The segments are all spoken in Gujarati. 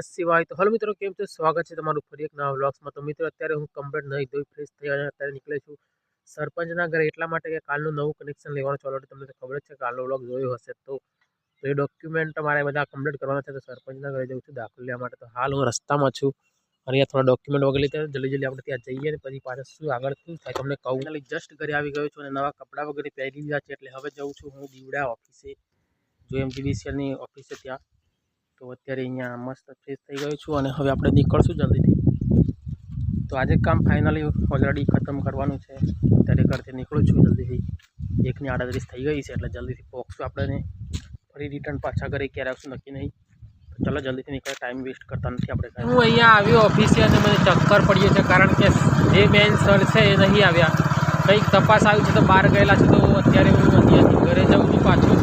નમઃ શિવાય તો. હલો મિત્રો, કેમ છો? સ્વાગત છે તમારું ફરી એક નવા વ્લોગ્સમાં. તો મિત્રો, અત્યારે હું કમ્પ્લેટ નહીં ધોઈ ફ્રેશ થઈ અને અત્યારે નીકળે છું સરપંચના ઘરે. એટલા માટે કે કાલનું નવું કનેક્શન લેવાનું ચાલો તમને તો ખબર જ છે કાલનો વ્લોગ જોયો હશે તો. એ ડોક્યુમેન્ટ મારે બધા કમ્પ્લીટ કરવાના છે. તો સરપંચના ઘરે જઉં છું દાખલ લેવા માટે. તો હાલ હું રસ્તામાં છું અને અહીંયા થોડા ડોક્યુમેન્ટ વગેરે લીધા. જલ્દી જલ્દી આપણે ત્યાં જઈએ અને પછી પાછા શું આગળ શું થાય તમને કહું. એટલે જસ્ટ ઘરે આવી ગયો છું અને નવા કપડાં વગેરે પહેરી લીધા છે. એટલે હવે જઉં છું હું દીવડા ઓફિસે. જો એમ જીડીસીએલની ઓફિસે ત્યાં. તો અત્યારે અહીંયા મસ્ત ફ્રેશ થઈ ગયો છું અને હવે આપણે નીકળશું જલ્દીથી. તો આજે કામ ફાઇનલી ઓલરેડી ખતમ કરવાનું છે. ત્યારે ઘરથી નીકળું છું જલ્દીથી. એકની આડત્રીસ થઈ ગઈ છે એટલે જલ્દીથી પહોંચશું આપણે ફરી રિટર્ન પાછા ઘરે ક્યારે આવશું નક્કી નહીં. ચલો જલ્દીથી નીકળે ટાઈમ વેસ્ટ કરતા નથી આપણે હું અહીંયા આવ્યો ઓફિસે અને મને ચક્કર પડ્યો છે કારણ કે જે બેન સર છે એ નહીં આવ્યા. કંઈક તપાસ આવી છે તો બહાર ગયેલા છે તો અત્યારે હું અહીંયાથી ઘરે જાઉં છું પાછું.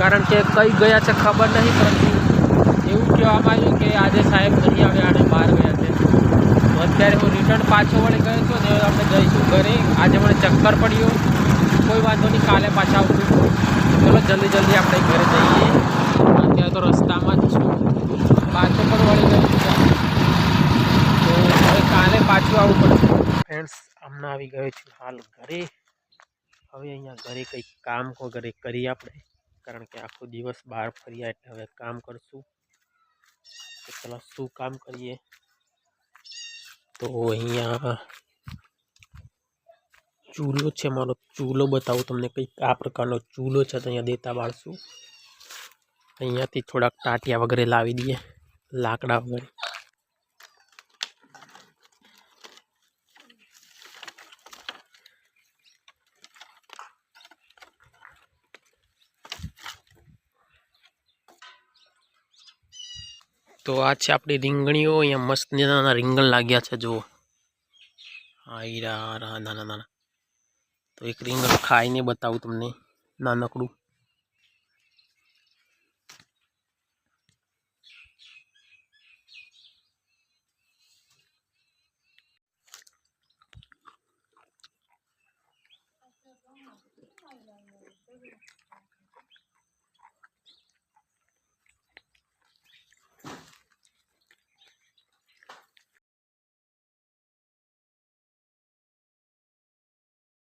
કારણ કે કઈ ગયા છે ખબર નહીં, પરંતુ કહેવામાં આવ્યું કે આજે સાહેબ નહીં આવ્યા અને બહાર ગયા છે. તો અત્યારે હું રિટર્ન પાછો વળી ગયો છું ને આપણે જઈશું ઘરે. આજે મને ચક્કર પડ્યો. કોઈ વાંધો નહીં, કાલે પાછા આવશું ચલો, જલ્દી જલ્દી આપણે ઘરે જઈએ. અત્યારે તો રસ્તામાં જ છું. પાછો પણ વળી ગયો તો હવે કાલે પાછું આવવું પડશે. ફ્રેન્ડ્સ હમણાં આવી ગયો છું હાલ ઘરે. હવે અહીંયા ઘરે કંઈક કામ વગેરે કરીએ આપણે. કારણ કે આખો દિવસ બહાર ફર્યા એટલે હવે કામ કરશું. ચલો શું કામ કરીએ તો અહીંયા ચૂલો છે મારો. ચૂલો બતાવું તમને કંઈક આ પ્રકારનો ચૂલો છે, તો અહીંયા દેતા બાળશું અહીંયાથી થોડાક ટાટિયા વગેરે લાવી દઈએ, લાકડા વગેરે. તો આ છે આપણી રીંગણીઓ. અહીંયા મસ્ત નાના રીંગણ લાગ્યા છે, જુઓ. હા હીરા નાના નાના. તો એક રીંગણ ખાઈને બતાવું તમને નાનકડું.